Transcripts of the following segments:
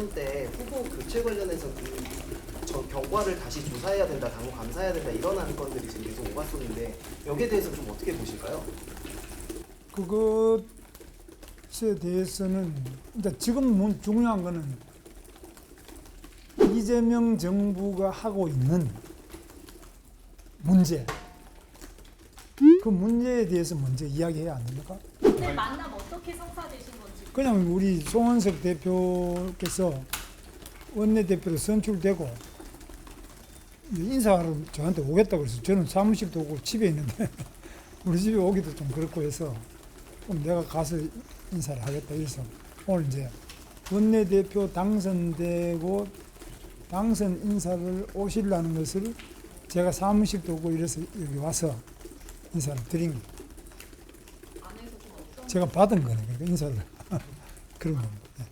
대선 때 후보 교체 관련해서 그저 경과를 다시 조사해야 된다, 당무 감사해야 된다 이런 안건들이 지금 계속 오갔었는데 여기에 대해서 좀 어떻게 보실까요? 그것에 대해서는 이제 지금 문- 중요한 거는 이재명 정부가 하고 있는 문제 그 문제에 대해서 먼저 이야기해야 안 됩니까? 오늘 만남 어떻게 성사되신 건지 그냥 우리 송원석 대표께서 원내대표로 선출되고 인사하러 저한테 오겠다고 그래서 저는 사무실도 오고 집에 있는데 우리 집에 오기도 좀 그렇고 해서 그럼 내가 가서 인사를 하겠다 그래서 오늘 이제 원내대표 당선되고 당선 인사를 오시려는 것을 제가 사무실도 오고 이래서 여기 와서 인사를 드린 거예요. 제가 받은 거네 그러니까 인사를 그런 겁니다. 예.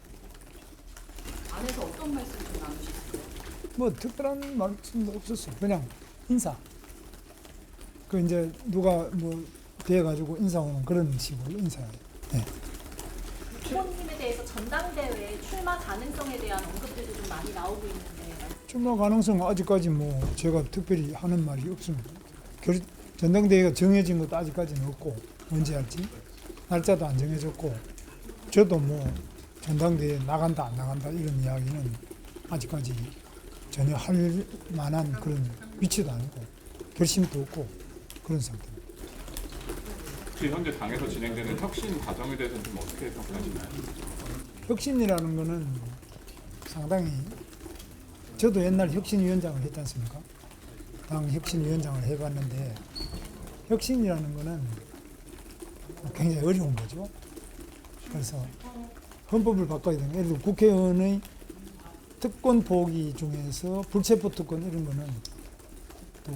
안에서 어떤 말씀 좀 나누셨어요? 뭐 특별한 말씀도 없었어. 그냥 인사. 그 이제 누가 뭐 돼가지고 인사 오는 그런 식으로 인사해요. 후보님에 대해서 전당대회 출마 가능성에 대한 언급들도 좀 많이 나오고 있는데 출마 가능성은 아직까지 뭐 제가 특별히 하는 말이 없습니다. 결, 전당대회가 정해진 것도 아직까지는 없고 언제 할지 날짜도 안 정해졌고 저도 뭐 전당대회 나간다 안 나간다 이런 이야기는 아직까지 전혀 할 만한 그런 위치도 아니고 결심도 없고 그런 상태입니다. 혹시 현재 당에서 진행되는 혁신 과정에 대해서는 좀 어떻게 평가하시나요? 혁신이라는 거는 상당히 저도 옛날 혁신위원장을 했지 않습니까? 당 혁신위원장을 해봤는데 혁신이라는 거는 굉장히 어려운 거죠. 그래서 헌법을 바꿔야 되는 예를 들어 국회의원의 특권 보기 중에서 불체포 특권 이런 거는 또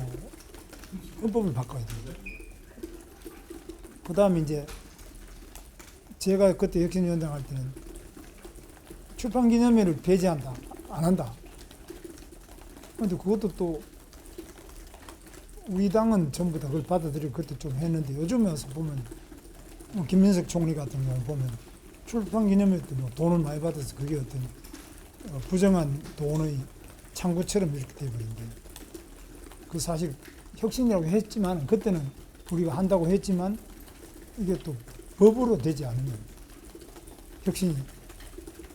헌법을 바꿔야 돼요. 그 다음에 이제 제가 그때 혁신위원장 할 때는 출판 기념회를 배제한다. 안 한다. 근데 그것도 또 우리 당은 전부 다 그걸 받아들이고 그때 좀 했는데 요즘에 와서 보면 뭐 김민석 총리 같은 경우 보면 출판 기념회 때 뭐 돈을 많이 받아서 그게 어떤 어, 부정한 돈의 창구처럼 이렇게 돼버린데 그 사실 혁신이라고 했지만 그때는 우리가 한다고 했지만 이게 또 법으로 되지 않으면 혁신이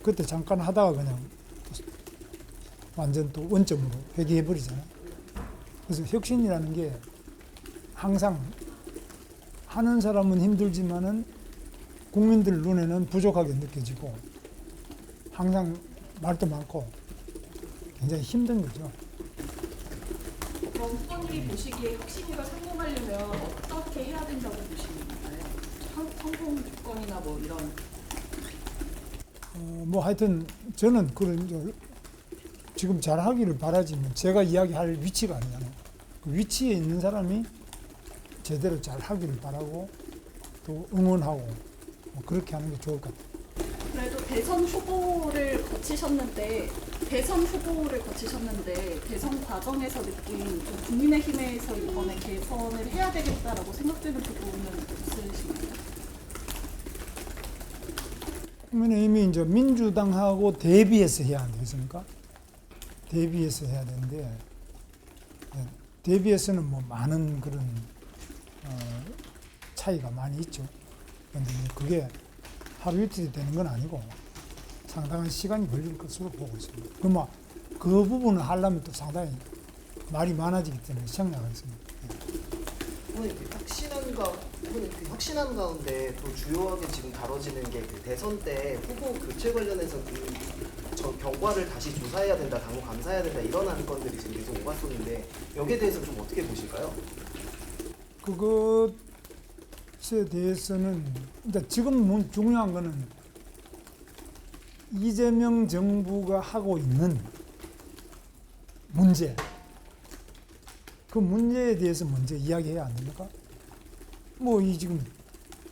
그때 잠깐 하다가 그냥 완전 또 원점으로 회귀해 버리잖아요. 그래서 혁신이라는 게 항상 하는 사람은 힘들지만은 국민들 눈에는 부족하게 느껴지고 항상 말도 많고 굉장히 힘든 거죠. 그럼 후보님이 보시기에 혁신위가 성공하려면 어떻게 해야 된다고 보시는 건가요? 성- 성공 조건이나 뭐 이런 어, 뭐 하여튼 저는 그런 이제 지금 잘 하기를 바라지만 제가 이야기할 위치가 아니잖아요. 그 위치에 있는 사람이 제대로 잘 하기를 바라고 또 응원하고 뭐 그렇게 하는 게 좋을 것 같아요. 그래도 대선 후보를 거치셨는데 대선 후보를 거치셨는데 대선 과정에서 느낀 좀 국민의힘에서 이번에 개선을 해야 되겠다라고 생각되는 부분은 있으신가요? 국민의힘이 이제 민주당하고 대비해서 해야 안 되겠습니까? 대비해서 해야 되는데 예, 대비해서는 뭐 많은 그런 어, 차이가 많이 있죠. 뭐 그게 하루 이틀이 되는 건 아니고 상당한 시간이 걸릴 것으로 보고 있습니다. 그뭐 그 부분을 하려면 또 상당히 말이 많아지기 때문에 생략하겠습니다. 그 혁신안 그 혁신안 가운데 또 주요하게 지금 다뤄지는 게 그 대선 때 후보 교체 관련해서 그저 경과를 다시 조사해야 된다, 당무 감사해야 된다 이런 안건들이 지금 계속 오갔었는데 여기에 대해서 좀 어떻게 보실까요? 그것에 대해서는 일단 지금 문- 중요한 거는 이재명 정부가 하고 있는 문제 그 문제에 대해서 먼저 이야기해야 안 됩니까? 뭐 이 지금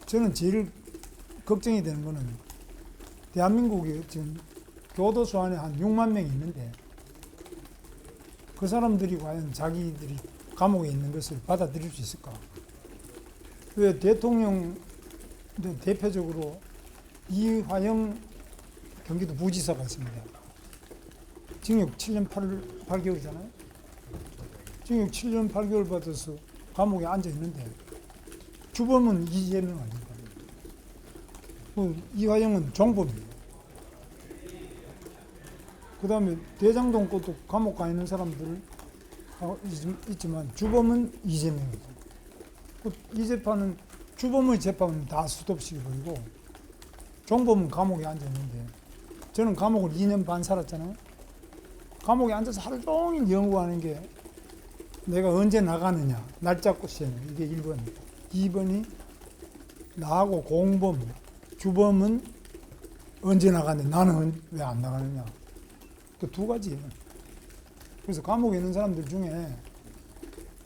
저는 제일 걱정이 되는 거는 대한민국이 지금 교도소 안에 한 6만 명이 있는데 그 사람들이 과연 자기들이 감옥에 있는 것을 받아들일 수 있을까? 왜 대통령 대표적으로 이화영 경기도 부지사가 있습니다. 징역 7년 8, 8개월이잖아요. 징역 7년 8개월 받아서 감옥에 앉아 있는데 주범은 이재명 아닙니까? 그 이화영은 종범이에요. 그 다음에 대장동 것도 감옥 가 있는 사람들 어, 있- 있지만 주범은 이재명이죠. 그이 재판은 주범의 재판은 다 수도없이 벌이고 종범은 감옥에 앉아 있는데 저는 감옥을 2년 반 살았잖아요. 감옥에 앉아서 하루 종일 연구하는 게 내가 언제 나가느냐 날짜 꼬시는 이게 1번 2번이 나하고 공범 주범은 언제 나가는데 나는 왜 안 나가느냐 그 두 가지예요. 그래서 감옥에 있는 사람들 중에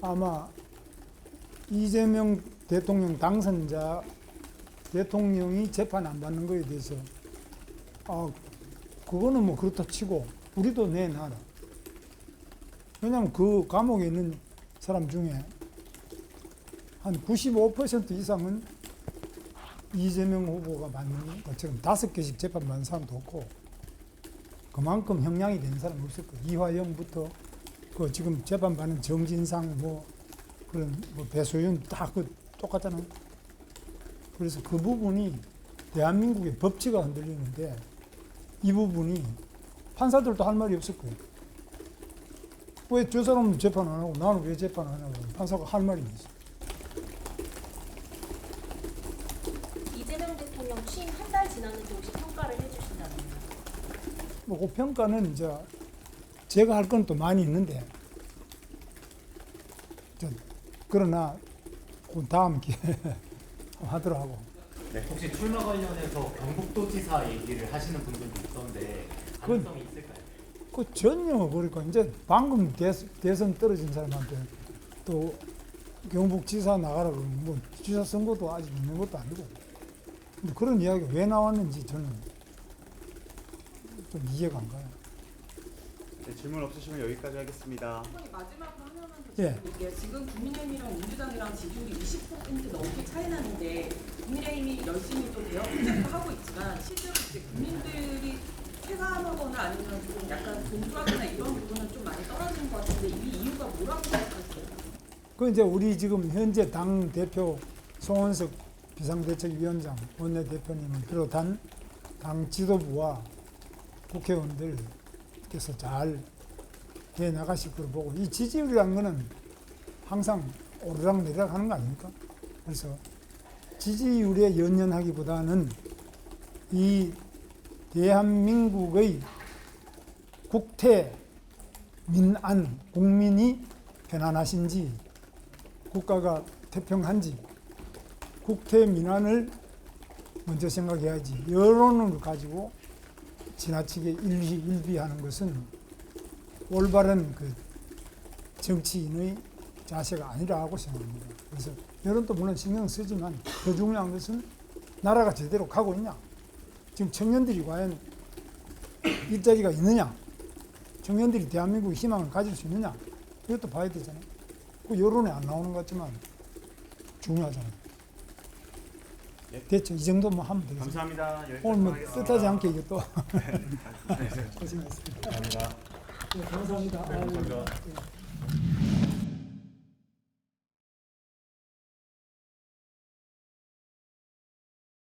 아마 이재명 대통령 당선자 대통령이 재판 안 받는 거에 대해서 아 그거는 뭐 그렇다 치고 우리도 내놔라. 왜냐하면 그 감옥에 있는 사람 중에 한 95% 이상은 이재명 후보가 받는 것처럼 다섯 개씩 재판 받는 사람도 없고 그만큼 형량이 되는 사람이 없을 거예요. 이화영부터 그 지금 재판 받는 정진상 뭐 그런 뭐 배소윤 다 그 똑같잖아요. 그래서 그 부분이 대한민국의 법치가 흔들리는데 이 부분이 판사들도 할 말이 없을 거예요. 왜 저 사람은 재판 안 하고 나는 왜 재판 안 하냐고 판사가 할 말이 있어. 이재명 대통령 취임 한 달 지났는데 혹시 평가를 그 평가는 이제 제가 할 건 또 많이 있는데 저 그러나 그 다음 기회에 하도록 하고. 혹시 출마 관련해서 경북도지사 얘기를 하시는 분들도 있던데 가능성이 있을까요? 그 전혀 그러니까 이제 방금 대, 대선 떨어진 사람한테 또 경북지사 나가라 그러면 뭐 지사 선거도 아직 있는 것도 아니고. 그런 이야기가 왜 나왔는지 저는 좀 이해가 안 가요. 네, 질문 없으시면 여기까지 하겠습니다. 마지막으로 하나만 더 예. 질문드릴게요. 지금 국민의힘이랑 민주당이랑 지지율이 20% 넘게 차이 나는데 국민의힘이 열심히 또 대여 공작도 하고 있지만 실제로 이제 국민들이 체감하거나 아니면 좀 약간 동조하거나 이런 부분은 좀 많이 떨어진 것 같은데 이 이유가 뭐라고 생각하세요? 그 이제 우리 지금 현재 당 대표 송원석 비상대책위원장 원내대표님을 비롯한 당 지도부와 국회의원들께서 잘 해 나가실 걸 보고 이 지지율이라는 거는 항상 오르락 내리락 하는 거 아닙니까? 그래서 지지율에 연연하기보다는 이 대한민국의 국태 민안 국민이 편안하신지 국가가 태평한지 국태 민안을 먼저 생각해야지 여론을 가지고 지나치게 일비 일비하는 것은 올바른 그 정치인의 자세가 아니라고 생각합니다. 그래서 여론도 물론 신경 쓰지만 더 중요한 것은 나라가 제대로 가고 있냐 지금 청년들이 과연 일자리가 있느냐 청년들이 대한민국의 희망을 가질 수 있느냐 이것도 봐야 되잖아요. 그 여론에 안 나오는 것 같지만 중요하잖아요. 예. 됐죠. 이 정도만 하면 되겠습니다. 감사합니다. 오늘 뭐. 뜻하지 않게 이게 또 고생하셨습니다. 감사합니다. 네, 감사합니다. 아유, 네.